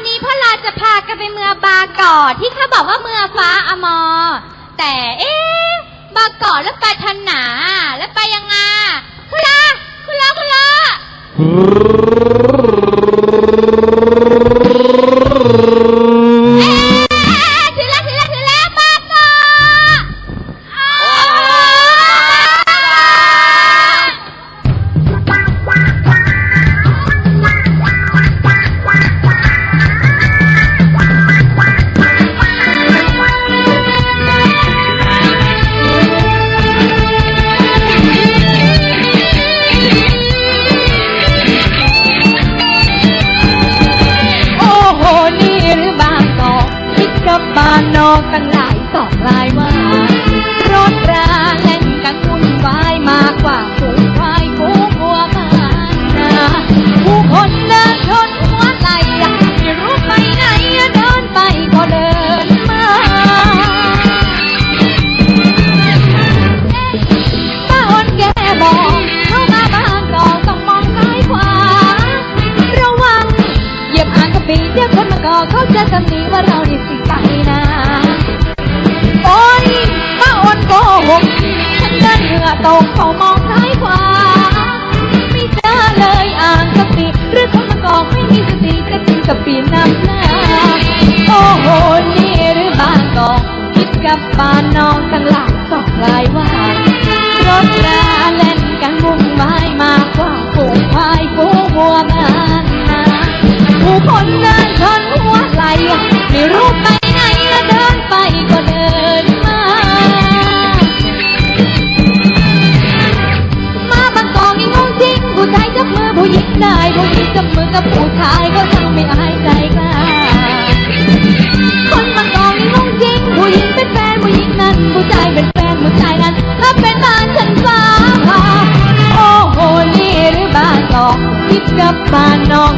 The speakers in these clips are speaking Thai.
วันนี้พ่อเราจะพากันไปเมืองบาเกาะที่เขาบอกว่าเมืองฟ้าอมอ แต่เอ๊ะบาเกาะแล้วไปทันหนาแล้วไปยังไงคุณลาคุณลาคุณลา กับปีน้ำหน้า โอ้โห นี่หรือบางกอกคิดกับบ้านน้องตั้งหลายสองหลายว่ารถราเล่นกันมุ่งไม้มากกว่าฝูงควายฝูงวัวบ้านนาผู้คนเดินชนหัวไหลไม่รู้ กับบ้านนอง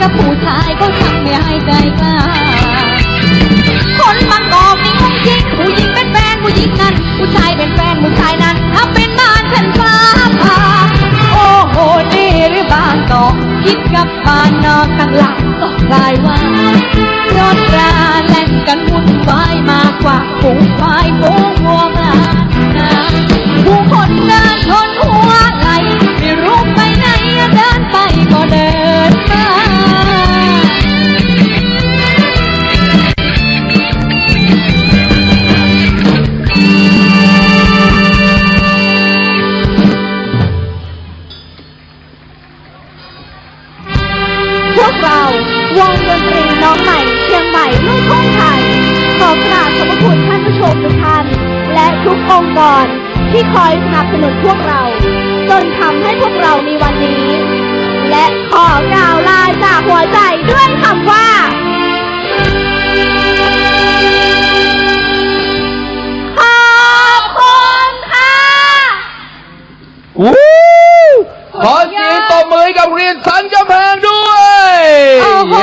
กับผู้ชายก็ทำไม่ให้ใจกล้า คนบางกอกนี่งงจริงผู้หญิงเป็นแฟนผู้หญิงนั้น ผู้ชายเป็นแฟนผู้ชายนั้นถ้าเป็นบ้านฉันฟ้าผ่าโอ้โหนี่หรือบางกอกคิดกับบ้านนอกตั้งหลังตกลายว่า องค์กรที่คอยสนับสนุนพวกเรา จนทำให้พวกเรามีวันนี้ และขอกล่าวลาจากหัวใจด้วยคำว่า ขอบคุณค่ะวู้ขอเสียงตบมือให้กับเรียนสันกำแพงด้วยโอ้โห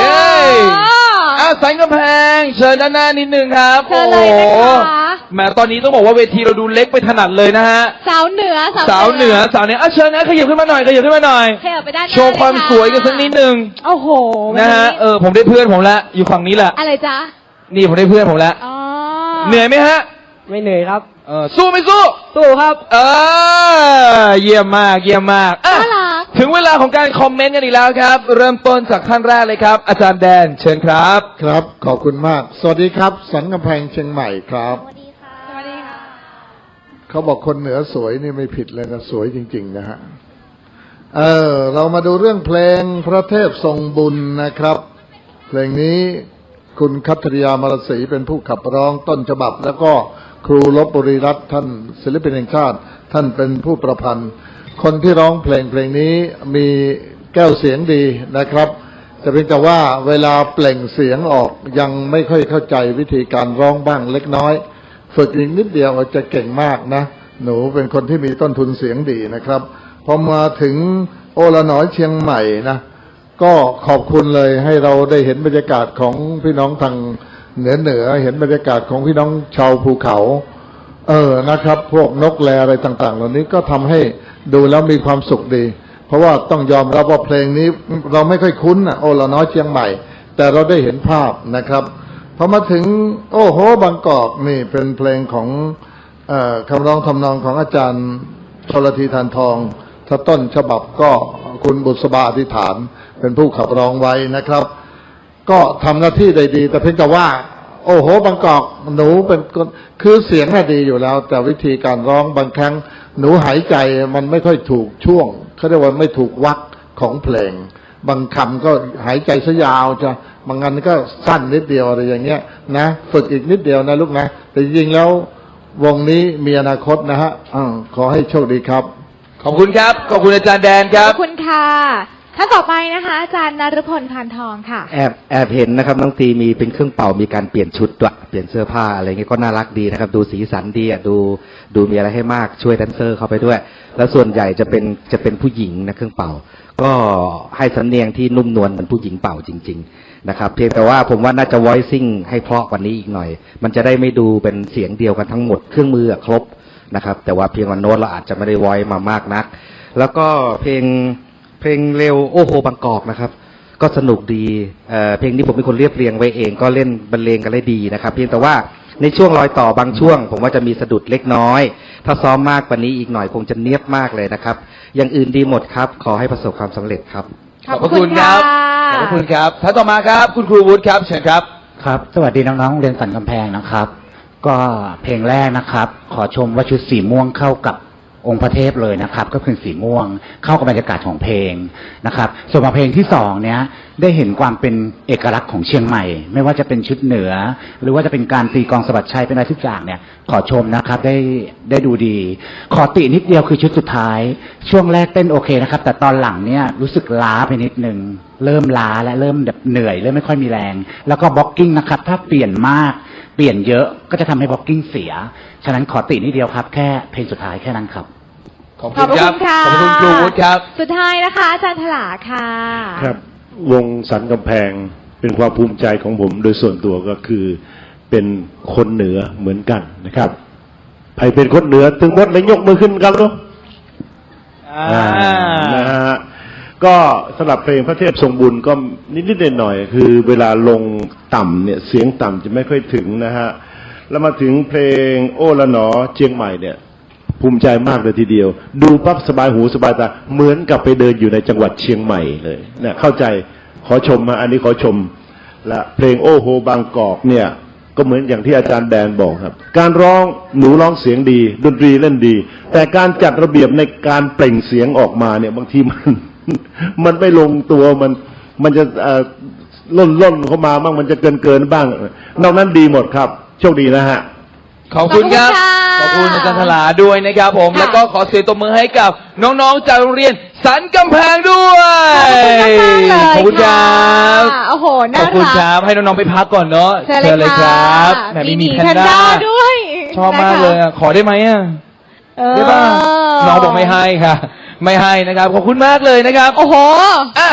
เย้อะสันกำแพง เชิญด้านหน้านิดนึงครับเชิญเลยนะคะโอ้โห แหมตอนนี้ต้องบอกว่าเวทีเราดูเล็กไปถนัดเลยนะฮะ สาวเหนือสาวเหนือสาวเหนืออะเชิญนะขยับขึ้นมาหน่อยขยับขึ้นมาหน่อย ขยับไปด้านหน้าโชว์ความเลยะสวยกันสักนิดนึงโอ้โหนะฮะเออผมได้เพื่อนผมแล้วอยู่ฝั่งนี้แหละ อะไรจ๊ะ นี่ผมได้เพื่อนผมแล้วอ๋อเหนื่อยไหมฮะ ไม่เหนื่อยครับ เออสู้ไม่สู้ สู้ครับ เออเยี่ยมมากเยี่ยมมากอะน่ารักถึงเวลาของการคอมเมนต์กันอีกแล้วครับ เริ่มต้นจากท่านแรกเลยครับ อาจารย์แดนเชิญครับ ครับ ขอบคุณมาก สวัสดีครับ สันกำแพงเชียงใหม่ครับ สวัสดีค่ะสวัสดีค่ะ เขาบอกคนเหนือสวยนี่ไม่ผิดเลยนะสวยจริง ๆ นะฮะเออเรามาดูเรื่องเพลงพระเทพทรงบุญนะครับ เพลงนี้คุณคัตริยามรศรีเป็นผู้ขับร้องต้นฉบับ แล้วก็ครูลบบุรีรัตน์ท่านศิลปินแห่งชาติ ท่านเป็นผู้ประพันธ์ คนที่ร้องเพลงเพลงนี้มีแก้วเสียงดีนะครับแต่เพียงแต่ว่าเวลาเปล่งเสียงออกยังไม่ค่อยเข้าใจวิธีการร้องบ้างเล็กน้อย ฝึกอีกนิดเดียวจะเก่งมากนะ หนูเป็นคนที่มีต้นทุนเสียงดีนะครับ พอมาถึงโอละหนอยเชียงใหม่นะ ก็ขอบคุณเลยให้เราได้เห็นบรรยากาศของพี่น้องทางเหนือเหนือเห็นบรรยากาศของพี่น้องชาวภูเขา เออนะครับ พวกนกแลอะไรต่างๆ เหล่านี้ก็ทำให้ดูแล้วมีความสุขดี เพราะว่าต้องยอมรับว่าเพลงนี้เราไม่ค่อยคุ้นอะโอละน้อยเชียงใหม่ แต่เราได้เห็นภาพนะครับ อมาถึง โอ้โหบางกอกนี่เป็นเพลงของอคำร้องทำนองของอาจารย์ชลทีทานทองถ้าต้นฉบับก็คุณบุษบาอธิษฐาน เป็นผู้ขับร้องไว้นะครับ ก็ทำหน้าที่ได้ดี แต่เพียงแต่ว่า โอ้โหบางกอกหนูเป็นคนคือเสียงน่ะดีอยู่แล้ว แต่วิธีการร้องบางครั้ง หนูหายใจมันไม่ค่อยถูกช่วงเขาเรียกว่าไม่ถูกวักของเพลง บางคำก็หายใจซะยาวจะ บางอันก็สั้นนิดเดียวอะไรอย่างเงี้ยนะฝึกอีกนิดเดียวนะลูกนะแต่จริงๆแล้ววงนี้มีอนาคตนะฮะอาขอให้โชคดีครับ ขอบคุณครับขอบคุณอาจารย์แดนคขรัอบบคุณค่ะท่านต่อไปนะคะ อาจารย์นฤพลพานทองค่ะ แอบแอบเห็นนะครับน้องตีมีเป็นเครื่องเป่ามีการเปลี่ยนชุดด้วยเปลี่ยนเสื้อผ้าอะไรเงี้ยก็น่ารักดีนะครับ ดูสีสันดีอะดูดูมีอะไรให้มากช่วยแดนเซอร์เข้าไปด้วย แล้วส่วนใหญ่จะเป็นจะเป็นผู้หญิงนะเครื่องเป่า ก็ให้สำเนียงที่นุ่มนวลเหมือนผู้หญิงเป่าจริง ๆ นะครับเพียงแต่ว่าผมว่าน่าจะ voicing ให้เพราะกว่านี้อีกหน่อย มันจะได้ไม่ดูเป็นเสียงเดียวกันทั้งหมดเครื่องมือครบนะครับ แต่ว่าเพียงวันโน้ตเราอาจจะไม่ได้ voice มามากนัก แล้วก็เพลงเพลงเร็วโอ้โหบางกอกนะครับ ก็สนุกดีเเพลงนี้ผมเป็นคนเรียบเรียงไว้เอง ก็เล่นบรรเลงกันได้ดีนะครับ เพียงแต่ว่าในช่วงรอยต่อบางช่วง ผมว่าจะมีสะดุดเล็กน้อย ถ้าซ้อมมากกว่านี้อีกหน่อยคงจะเนียบมากเลยนะครับ อย่างอื่นดีหมดครับ ขอให้ประสบความสำเร็จครับ ขอบพระคุณครับขอบพระคุณครับท่านต่อมาครับ คุณครูวุฒิครับเชิญครับครับ สวัสดีน้องๆโรงเรียนสันกำแพงนะครับ ก็เพลงแรกนะครับ ขอชมว่าชุดสีม่วงเข้ากับ องค์พระเทพเลยนะครับ ก็คือสีม่วง เข้ากับบรรยากาศของเพลงนะครับ ส่วนมาเพลงที่สองเนี้ยได้เห็นความเป็นเอกลักษณ์ของเชียงใหม่ ไม่ว่าจะเป็นชุดเหนือ หรือว่าจะเป็นการตีกองสะบัดชัยเป็นอะไรทุกอย่างเนี่ย ขอชมนะครับได้ได้ดูดี ขอตินิดเดียวคือชุดสุดท้าย ช่วงแรกเต้นโอเคนะครับ แต่ตอนหลังเนี่ยรู้สึกล้าไปนิดนึงเริ่มล้าและเริ่มแบบเหนื่อยเริ่มไม่ค่อยมีแรง แล้วก็บล็อกกิ้งนะครับ ถ้าเปลี่ยนมาก ปลี่ยนเยอะก็จะทำให้บล็อกกิ้งเสีย ฉะนั้นขอตินิดเดียวครับ แค่เพลงสุดท้ายแค่นั้นครับ ขอบขอบคุณพระครัคุณค่ะขอบคุณครูวุฒิครับ สุดท้ายนะคะ อาจารย์ถลาค่ะ ครับ วงสันกำแพงเป็นความภูมิใจของผมโดยส่วนตัวก็คือเป็นคนเหนือเหมือนกันนะครับใครเป็นคนเหนือถึงหมดเลยยกมือขึ้นกันเนาะอ่านะฮะ ก็สำหรับเพลงพระเทพทรงบุญก็นิดๆหน่อยๆคือเวลาลงต่ำเนี่ยเสียงต่ำจะไม่ค่อยถึงนะฮะแล้วมาถึงเพลงโอ้ละหนอเชียงใหม่เนี่ยภูมิใจมากเลยทีเดียว ดูปั๊บสบายหูสบายตาเหมือนกับไปเดินอยู่ในจังหวัดเชียงใหม่เลยเนี่ยเข้าใจขอชมมาอันนี้ขอชมและเพลงโอ้โหบางกอกเนี่ยก็เหมือนอย่างที่อาจารย์แดนบอกครับ การร้องหนูร้องเสียงดี ดนตรีเล่นดี แต่การจัดระเบียบในการเปล่งเสียงออกมาเนี่ยบางทีมัน มันไม่ลงตัวมัน มันจะเอ่อล่นล่นเข้ามาบ้างมันจะเกินเกินบ้าง นอกนั้นดีหมดครับ โชคดีนะฮะ ขอบคุณครับขขออบบคุคุณณอาค่ะจารย์ธลาด้วยนะครับผมค่ะแล้วก็ขอเสียงตบมือให้กับ น้องๆจากโรงเรียนสันกำแพงด้วยขอบคุณมากๆเลยขอบคุณครับค่ะโอ้โหขน่าอบคุณรัคกรับ ให้น้องๆไปพักก่อนเนาะเชิญเลยคค่ะรับแหมมีมีแพนด้าด้วย ชอบมากเลยอะขอได้ไหมอะ เออได้ป่ะน้องบอกไม่ให้ค่ะ ไม่ให้นะครับ ขอบคุณมากเลยนะครับ โอ้โหอะ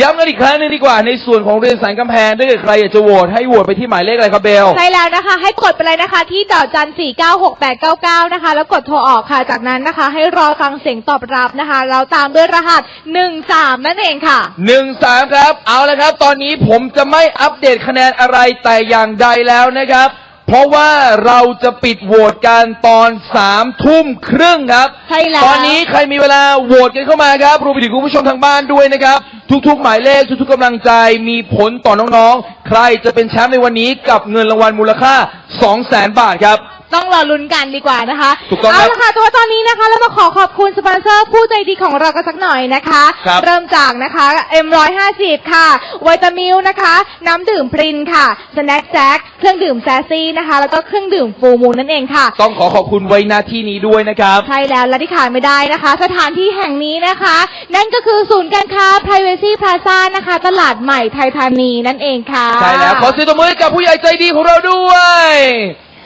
ย้ำกันอีกครั้งหนึงดีกว่าในส่วนของเรียนสันกำแพงถ้าเกิดใครอยากจะโหวตให้โหวตไปที่หมายเลขอะไรครับเบล ใช่แล้วนะคะ ให้กดไปเลยนะคะ ที่ดอกจันสี่เก้าหกแปดเก้าเก้านะคะ แล้วกดโทรออกค่ะ จากนั้นนะคะ ให้รอฟังเสียงตอบรับนะคะ แล้วตามด้วยรหัสหนึ่งสามนั่นเองค่ะ หนึ่งสามครับ เอาละครับ ตอนนี้ผมจะไม่อัปเดตคะแนนอะไรแต่อย่างใดแล้วนะครับ เพราะว่าเราจะปิดโหวตกันตอนสามทุ่มครึ่งครับ ใช่แล้ว ตอนนี้ใครมีเวลาโหวตกันเข้ามาครับรวมไปถึงคุณผู้ชมทางบ้านด้วยนะครับ ทุกๆ หมายเลขทุกๆกำลังใจมีผลต่อน้องๆ ใครจะเป็นแชมป์ในวันนี้กับเงินรางวัลมูลค่า 2 0 0 0 0 0บาทครับ ต้องรอลุ้นกันดีกว่านะคะถูกต้องครับเอาละค่ะแต่ว่าตอนนี้นะคะ เรามาขอขอบคุณสปอนเซอร์ผู้ใจดีของเรากันสักหน่อยนะคะ ครับเริ่มจากนะคะ M150 ค่ะวิตามิลนะคะ น้ำดื่มพรินค่ะสแน็คแจ็คเครื่องดื่มแซซี่นะคะ แล้วก็เครื่องดื่มฟูมูลนั่นเองค่ะ ต้องขอขอบคุณไว้หน้าที่นี้ด้วยนะครับ ใช่แล้วและที่ขาดไม่ได้นะคะ สถานที่แห่งนี้นะคะ นั่นก็คือศูนย์การค้า Privacy Plaza นะคะ ตลาดใหม่ไทยธานีนั่นเองค่ะ ใช่แล้ว ขอเสียงตบมือให้กับผู้ใหญ่ใจดีของเราด้วย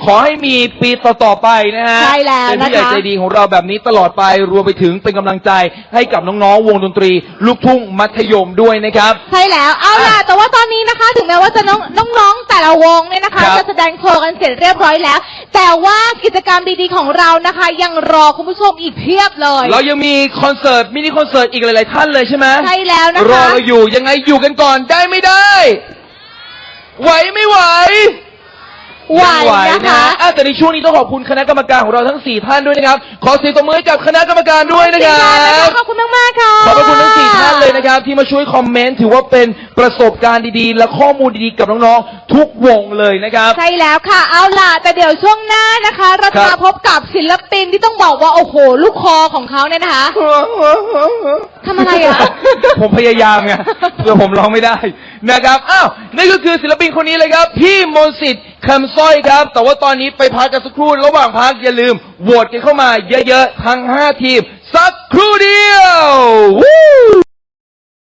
ขอให้มีปีต่อๆไปนะฮะใช่แล้วเป็นนะผู้ใหญ่คะ ใจดีของเราแบบนี้ตลอดไปรวมไปถึงเป็นกำลังใจให้กับน้องๆ วงดนตรี ลูกทุ่งมัธยมด้วยนะครับ ใช่แล้ว เอาล่ะ แต่ว่าตอนนี้นะคะ ถึงแม้ว่าจะน้องน้องๆแต่ละวงเนี่ยนะคะ ครับจะแสดงโชว์กันเสร็จเรียบร้อยแล้ว แต่ว่ากิจกรรมดีๆของเรานะคะ ยังรอคุณผู้ชมอีกเพียบเลย เรายังมีคอนเสิร์ตมินิคอนเสิร์ตอีกหลายๆท่านเลยใช่ไหมใช่แล้วนะคะ รอเราอยู่ยังไงอยู่กันก่อนได้ไม่ได้ ไหวไม่ไหว ไหวยังนะคะ อะแต่ในช่วงนี้ต้องขอบคุณคณะกรรมการของเราทั้งสี่ท่านด้วยนะครับ ขอเสียงตบมือให้กับคณะกรรมการด้วยนะครับขอบคุณมากๆค่ะ ขอบพระคุณทั้งสี่ท่านเลยนะครับ ที่มาช่วยคอมเมนต์ถือว่าเป็นประสบการณ์ดีๆ และข้อมูลดีๆ กับน้องๆ ทุกวงเลยนะครับ ใช่แล้วค่ะ เอาล่ะ แต่เดี๋ยวช่วงหน้านะคะ เราครัจะบมาพบกับศิลปินที่ต้องบอกว่า โอ้โห ลูกคอของเขาเนี่ยนะคะ ทำอะไรอะ ผมพยายามไงเพื่อผมร้องไม่ได้นะครับ อ้าว นี่ก็คือศิลปินคนนี้เลยครับ พี่มนต์สิทธิ์ คำสร้อยครับ แต่ว่าตอนนี้ไปพักกันสักครู่ ระหว่างพักอย่าลืมโหวตกันเข้ามาเยอะๆ ทั้ง 5 ทีม สักครู่เดียววู้